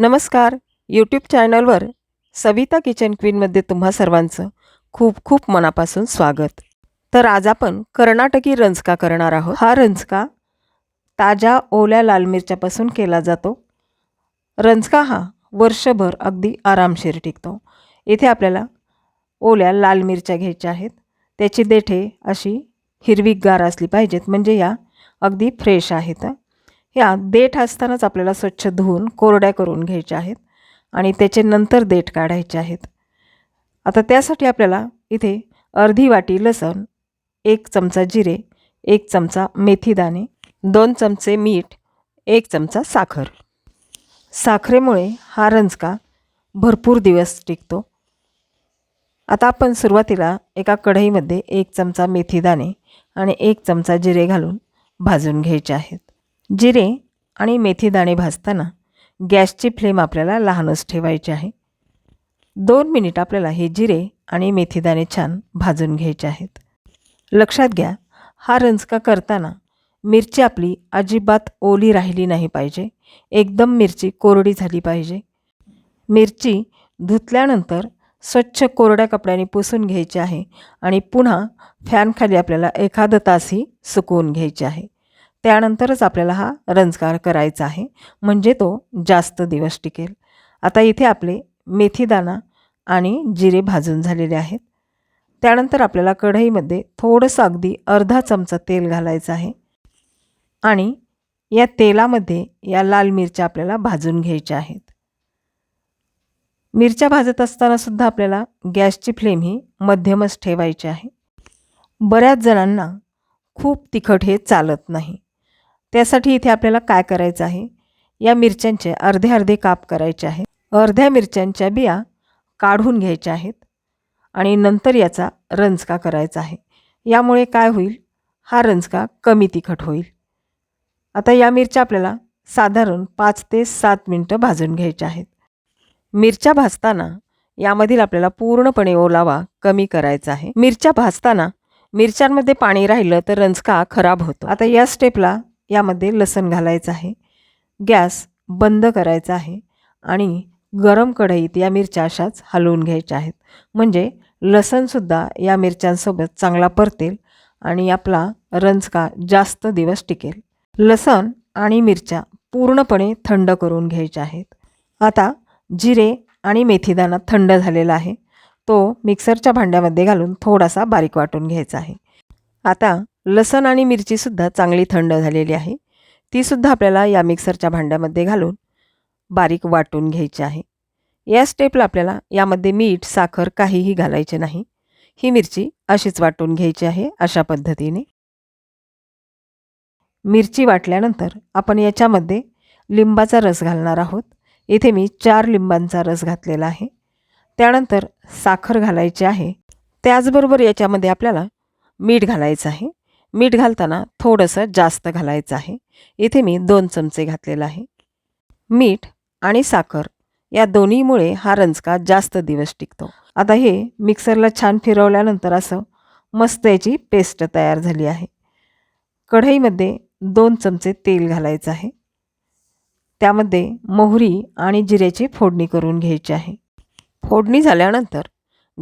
नमस्कार. यूट्यूब चॅनलवर सविता किचन क्वीनमध्ये तुम्हा सर्वांचं खूप खूप मनापासून स्वागत. तर आज आपण कर्नाटकी रंजका करणार आहोत. हा रंजका ताज्या ओल्या लाल मिरच्यापासून केला जातो. रंजका हा वर्षभर अगदी आरामशीर टिकतो. इथे आपल्याला ओल्या लाल मिरच्या घ्यायच्या आहेत. त्याची देठे अशी हिरवीगार असली पाहिजेत. म्हणजे या अगदी फ्रेश आहेत. ह्या देठ असतानाच आपल्याला स्वच्छ धुवून कोरड्या करून घ्यायच्या आहेत आणि त्याचे नंतर देठ काढायचे आहेत. आता त्यासाठी आपल्याला इथे अर्धी वाटी लसण एक चमचा जिरे एक चमचा मेथीदाणे दोन चमचे मीठ एक चमचा साखर. साखरेमुळे हा रंजका भरपूर दिवस टिकतो. आता आपण सुरुवातीला एका कढईमध्ये एक चमचा मेथीदाणे आणि एक चमचा जिरे घालून भाजून घ्यायचे आहेत. जिरे आणि मेथीदाणे भाजताना गॅसची फ्लेम आपल्याला लहानच ठेवायची आहे. दोन मिनिट आपल्याला हे जिरे आणि मेथीदाणे छान भाजून घ्यायचे आहेत. लक्षात घ्या हा रंजका करताना मिरची आपली अजिबात ओली राहिली नाही पाहिजे. एकदम मिरची कोरडी झाली पाहिजे. मिरची धुतल्यानंतर स्वच्छ कोरड्या कपड्याने पुसून घ्यायची आहे आणि पुन्हा फॅनखाली आपल्याला एखादं तासही सुकवून घ्यायचे आहे. त्यानंतरच आपल्याला हा रंजकार करायचा आहे. म्हणजे तो जास्त दिवस टिकेल. आता इथे आपले मेथीदाणा आणि जिरे भाजून झालेले आहेत. त्यानंतर आपल्याला कढईमध्ये थोडंसं अगदी अर्धा चमचा तेल घालायचं आहे. आणि या तेलामध्ये या लाल मिरच्या आपल्याला भाजून घ्यायच्या आहेत. मिरच्या भाजत असतानासुद्धा आपल्याला गॅसची फ्लेम ही मध्यमच ठेवायची आहे. बऱ्याच जणांना खूप तिखट हे चालत नाही. त्यासाठी इथे आपल्याला काय करायचं आहे? या मिरच्यांचे अर्धे अर्धे काप करायचे आहे अर्ध्या मिरच्यांच्या बिया काढून घ्यायच्या आहेत आणि नंतर याचा रंजका करायचा आहे. यामुळे काय होईल? हा रंजका कमी तिखट होईल. आता या मिरच्या आपल्याला साधारण पाच ते सात मिनटं भाजून घ्यायच्या आहेत. मिरच्या भाजताना यामधील आपल्याला पूर्णपणे ओलावा कमी करायचा आहे. मिरच्या भाजताना मिरच्यांमध्ये पाणी राहिलं तर रंजका खराब होतो. आता या स्टेपला यामध्ये लसण घालायचं आहे गॅस बंद करायचा आहे आणि गरम कढईत या मिरच्या अशाच हलवून घ्यायच्या आहेत. म्हणजे लसणसुद्धा या मिरच्यांसोबत चांगला परतेल आणि आपला रंजका जास्त दिवस टिकेल. लसण आणि मिरच्या पूर्णपणे थंड करून घ्यायच्या आहेत. आता जिरे आणि मेथीदाणा थंड झालेला आहे. तो मिक्सरच्या भांड्यामध्ये घालून थोडासा बारीक वाटून घ्यायचा आहे. आता लसण आणि मिरचीसुद्धा चांगली थंड झालेली आहे. तीसुद्धा आपल्याला या मिक्सरच्या भांड्यामध्ये घालून बारीक वाटून घ्यायची आहे. या स्टेपला आपल्याला यामध्ये मीठ साखर काहीही घालायचे नाही. ही मिरची अशीच वाटून घ्यायची आहे अशा पद्धतीने. मिरची वाटल्यानंतर आपण याच्यामध्ये लिंबाचा रस घालणार आहोत. इथे मी चार लिंबांचा रस घातलेला आहे. त्यानंतर साखर घालायची आहे. त्याचबरोबर याच्यामध्ये आपल्याला मीठ घालायचं आहे. मीठ घालताना थोडंसं जास्त घालायचं आहे. इथे मी दोन चमचे घातलेलं आहे. मीठ आणि साखर या दोन्हीमुळे हा रंजका जास्त दिवस टिकतो. आता हे मिक्सरला छान फिरवल्यानंतर असं मस्त याची पेस्ट तयार झाली आहे. कढईमध्ये दोन चमचे तेल घालायचं आहे. त्यामध्ये मोहरी आणि जिऱ्याची फोडणी करून घ्यायची आहे. फोडणी झाल्यानंतर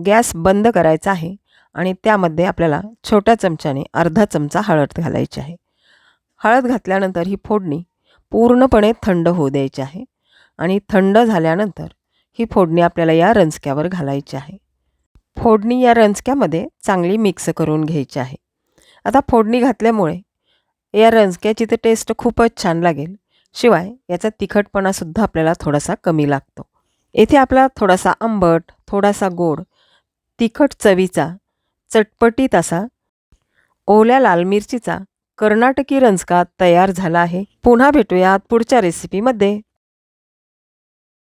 गॅस बंद करायचा आहे. आणि त्यामध्ये आपल्याला छोट्या चमच्याने अर्धा चमचा हळद घालायची आहे. हळद घातल्यानंतर ही फोडणी पूर्णपणे थंड होऊ द्यायची आहे आणि थंड झाल्यानंतर ही फोडणी आपल्याला या रंजक्यावर घालायची आहे. फोडणी या रंजक्यामध्ये चांगली मिक्स करून घ्यायची आहे. आता फोडणी घातल्यामुळे या रंजक्याची तर टेस्ट खूपच छान लागेल. शिवाय याचा तिखटपणासुद्धा आपल्याला थोडासा कमी लागतो. येथे आपला थोडासा आंबट थोडासा गोड तिखट चवीचा चटपटीत असा. ओल्या लाल मिरचीचा कर्नाटकी रंजका तयार झाला आहे. पुन्हा भेटूयात पुढच्या रेसिपीमध्ये